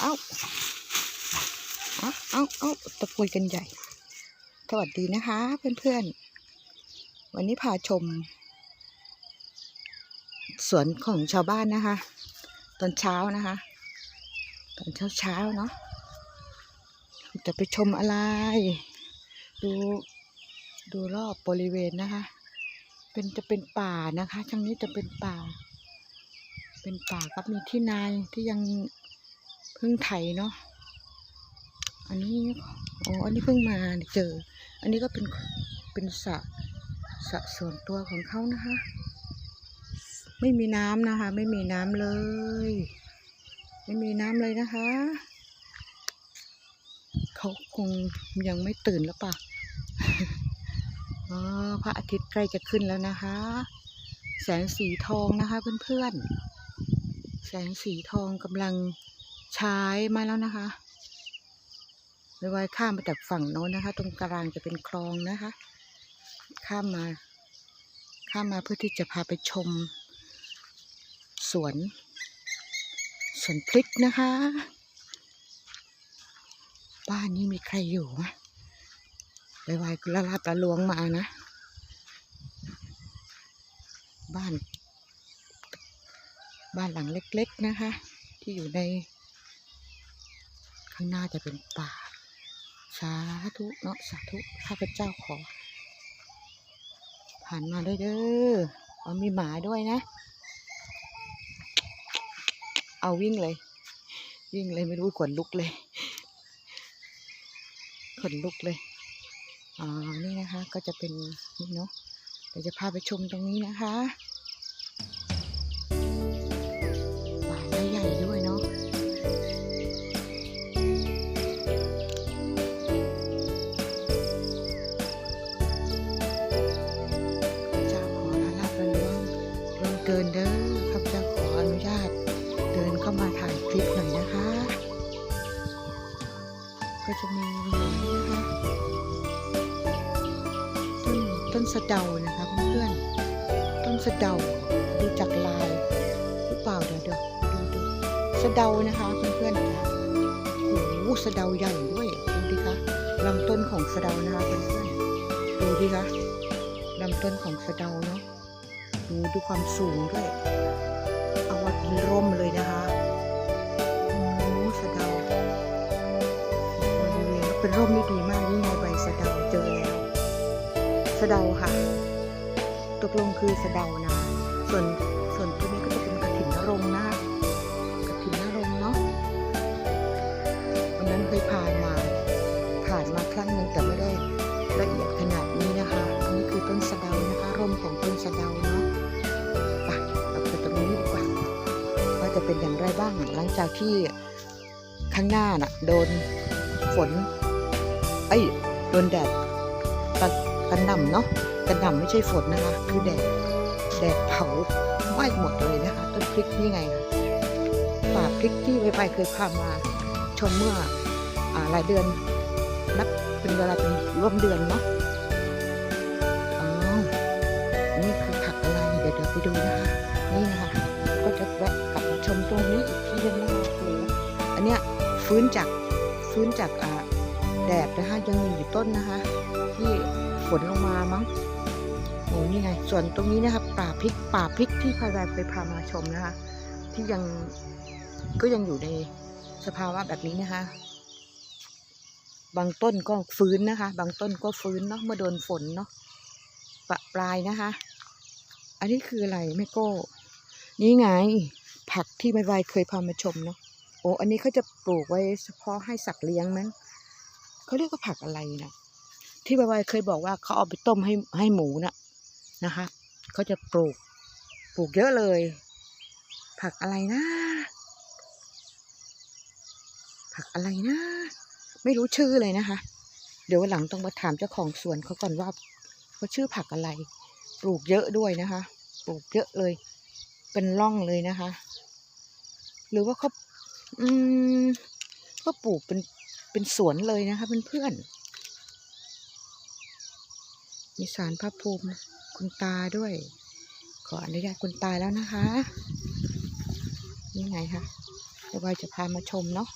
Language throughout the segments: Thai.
เอ้าเอาเอ้าเอาตะกุยกันใหญ่ สวัสดีนะคะเพื่อนๆ วันนี้พาชม สวนของชาวบ้านนะคะ ตอนเช้านะคะ ตอนเช้าเช้าเนาะจะไปชมอะไร ดูดูรอบบริเวณนะคะ เป็นจะเป็นป่านะคะทางนี้จะเป็นป่า เป็นป่ากับมีที่นายที่ยัง เพิ่งไถเนาะอันนี้อ๋ออันนี้เพิ่งมาเจอ อันนี้ก็เป็นเป็นสระสระส่วนตัวของเขานะคะ ไม่มีน้ำนะคะ ไม่มีน้ำเลย ไม่มีน้ำเลยนะคะเขาคงยังไม่ตื่นแล้วปะอ๋อพระอาทิตย์ใกล้จะขึ้นแล้วนะคะ แสงสีทองนะคะเพื่อนๆแสงสีทองกำลัง ใช้มาแล้วนะคะไว้ไว้ข้ามมาจากฝั่งโน้นนะคะ ตรงกลางจะเป็นคลองนะคะ ข้ามมา ข้ามมาเพื่อที่จะพาไปชม สวน สวนพริกนะคะ บ้านนี้มีใครอยู่ไหมไวๆละลาบละลวงมานะ บ้าน บ้านหลังเล็ก ๆ นะคะ ที่อยู่ใน ข้างหน้าจะเป็นป่าสาธุเนาะสาธุข้าพเจ้าขอ ผ่านมาด้วยเด้อเอามีหมาด้วยนะ เอาวิ่งเลย วิ่งเลยไม่รู้ขนลุกเลยขนลุกเลยอ๋อนี่นะคะ ก็จะเป็นนี่เนาะเดี๋ยวจะพาไปชมตรงนี้นะคะ จะมีนะคะต้นต้นสะเดานะคะเพื่อนๆต้นสะเดาดูจากลายหรือเปล่าเดี๋ยวเดี๋ยวดูดูสะเดานะคะเพื่อนๆค่ะโอ้โหสะเดาใหญ่ด้วยดูดิคะลำต้นของสะเดานะคะเพื่อนๆดูดิคะลำต้นของสะเดาเนาะดูดูความสูงด้วย เอาว้เป็นร่มเลยนะคะ ร่มที่ดีมากนี่ไงใบสะเดาเจอแล้วสะเดาค่ะ ตกลงคือสะเดานะ ส่วนส่วนตัวนี้ก็จะเป็นกระถิ่นนรงนะกระถิ่นนรงเนาะวันนั้นเคยผ่านมา ผ่านมาครั้งหนึ่งแต่ไม่ได้ละเอียดขนาดนี้นะคะ อันนี้คือต้นสะเดานะคะ ร่มของต้นสะเดาเนาะไปเราไปตรงนี้ดีกว่าว่าจะเป็นอย่างไรบ้างหลังจากที่ข้างหน้าน่ะโดนฝน เอ้โดนแดดกระกระหน่ำเนาะกระหน่ำไม่ใช่ฝนนะคะ คือแดดแดดเผาไหม้หมดเลยนะคะต้นพริกนี่ไงคะป่าพริกที่ใบๆเคยพามาชมเมื่ออหลายเดือนนับเป็นเวลาเป็นร่วมเดือนเนาะอ๋อนี่คือผักอะไรเดี๋ยวเดี๋ยวไปดูนะคะนี่นะคะก็จะแวะกลับมาชมตรงนี้อีกทีนึงนะคะโอ้โหอันเนี้ยฟื้นจากฟื้นจากอ่า แดดนะคะยังมีอยู่ต้นนะคะ ที่ฝนลงมามั้งโอ้นี่ไง ส่วนตรงนี้นะคะป่าพริกป่าพริกที่พายายไปพามาชมนะคะ ที่ยังก็ยังอยู่ในสภาวะแบบนี้นะคะ บางต้นก็ฟื้นนะคะ บางต้นก็ฟื้นเนาะเมื่อโดนฝนเนาะปะปลายนะคะ อันนี้คืออะไรแม่โก้ นี่ไง ผักที่ใบใบเคยพามาชมเนาะโอ้อันนี้เขาจะปลูกไว้เฉพาะให้สัตว์เลี้ยงมั้ง เขาเรียกว่าผักอะไรนะที่ใบใบเคยบอกว่าเขาเอาไปต้มให้ให้หมูน่ะนะคะเขาจะปลูกปลูกเยอะเลย ผักอะไรนะ ผักอะไรนะ ไม่รู้ชื่อเลยนะคะ เดี๋ยววันหลังต้องมาถามเจ้าของสวนเขาก่อนว่าเขาชื่อผักอะไร ปลูกเยอะด้วยนะคะ ปลูกเยอะเลย เป็นร่องเลยนะคะ หรือว่าเขาอืมก็ปลูกเป็น เป็นสวนเลยนะคะเพื่อนๆ มีสารพระภูมิคุณตาด้วย ขออนุญาตคุณตาแล้วนะคะนี่ไงคะเดี๋ยววายจะพามาชมเนาะ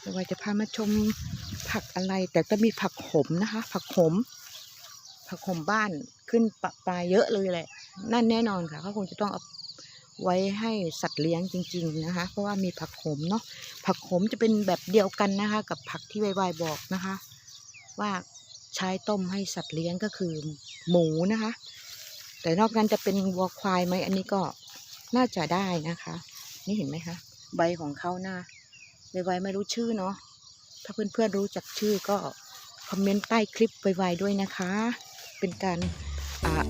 ไม่ว่าจะพามาชมผักอะไร แต่ก็มีผักขมนะคะ ผักขม ผักขมบ้านขึ้นปะปลายเยอะเลยแหละ นั่นแน่นอนค่ะเขาคงจะต้องเอา ไว้ให้สัตว์เลี้ยงจริง ๆนะคะ เพราะว่ามีผักขมเนาะผักขมจะเป็นแบบเดียวกันนะคะ กับผักที่วายๆบอกนะคะ ว่าใช้ต้มให้สัตว์เลี้ยงก็คือหมูนะคะ แต่นอกนั้นจะเป็นวัวควายไหมอันนี้ก็น่าจะได้นะคะ นี่เห็นไหมคะ ใบของเขาหน้าไวๆไม่รู้ชื่อเนาะถ้าเพื่อนๆรู้จักชื่อก็คอมเมนต์ใต้คลิปไวๆด้วยนะคะ เป็นการอ่า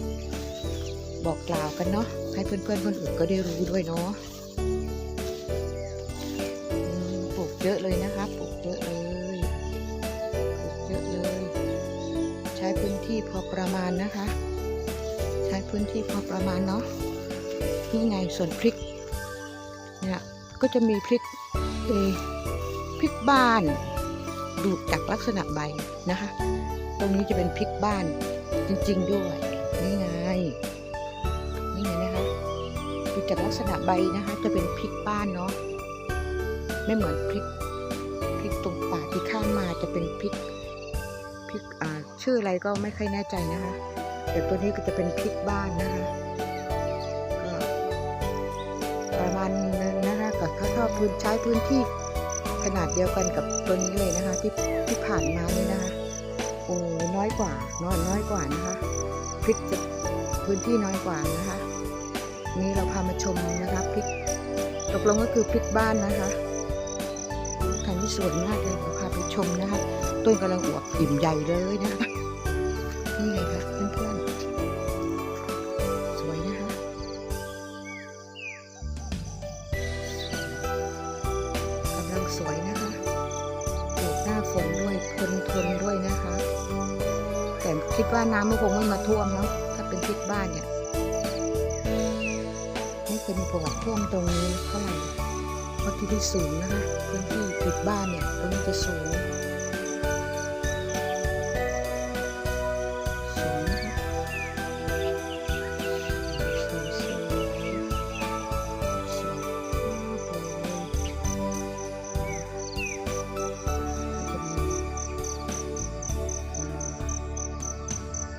บอกกล่าวกันเนาะให้เพื่อนๆคนอื่นก็ได้รู้ด้วยเนาะปลูกเยอะเลยนะคะปลูกเยอะเลยปลูกเยอะเลย ใช้พื้นที่พอประมาณนะคะ ใช้พื้นที่พอประมาณเนาะนี่ไงส่วนพริกเนี่ยก็จะมีพริกเอพริกบ้าน ดูดจากลักษณะใบนะคะ ตรงนี้จะเป็นพริกบ้านจริง ๆ ด้วยนี่ไง จากลักษณะใบนะคะ จะเป็นพริกบ้านเนาะไม่เหมือนพริกพริกตรงป่าที่ข้ามมาจะเป็นพริกพริกอ่าชื่ออะไรก็ไม่ค่อยแน่ใจนะคะแต่ตัวนี้ก็จะเป็นพริกบ้านนะคะก็ประมาณนึงนะคะกับข้าวทอดพื้นใช้พื้นที่ขนาดเดียวกันกับตัวนี้เลยนะคะ ที่ที่ผ่านมานี่นะคะโอ้น้อยกว่าน้อยน้อยกว่านะคะพริกจะพื้นที่น้อยกว่านะคะ นี่เราพามาชมนะคะพริกตกลงก็คือพริกบ้านนะคะทางที่สวยมากเลยเราพาไปชมนะคะ ต้นกำลังอวบอิ่มใหญ่เลยนะคะนี่ไงคะเพื่อนๆสวยนะคะกำลังสวยนะคะปลูกหน้าฝนด้วยทนทนด้วยนะคะ แต่คิดว่าน้ำมันคงไม่มาท่วมเนาะถ้าเป็นพริกบ้านเนี่ย เคยมีประวัติท่วมตรงนี้เท่าไหร่เพราะที่ที่สูงนะคะพื้นที่พริกบ้านเนี่ยตรงนี้จะสูงสูงนะคะสูงสูงสูง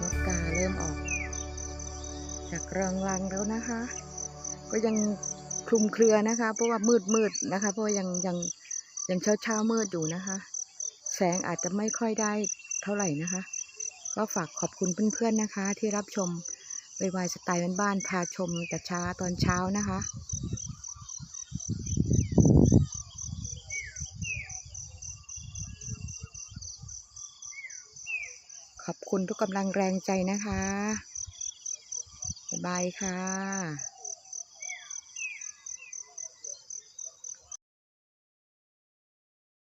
มากเริ่มออก จากรังรังแล้วนะคะ ก็ยังคลุมเครือนะคะ เพราะว่ามืดมืดนะคะ เพราะยังยังยังเช้าเช้ามืดอยู่นะคะ แสงอาจจะไม่ค่อยได้เท่าไหร่นะคะ ก็ฝากขอบคุณเพื่อนๆนะคะ ที่รับชมวายวายสไตล์บ้านๆพาชมแต่เช้าตอนเช้านะคะขอบคุณทุกกำลังแรงใจนะคะ บ๊ายบายค่ะ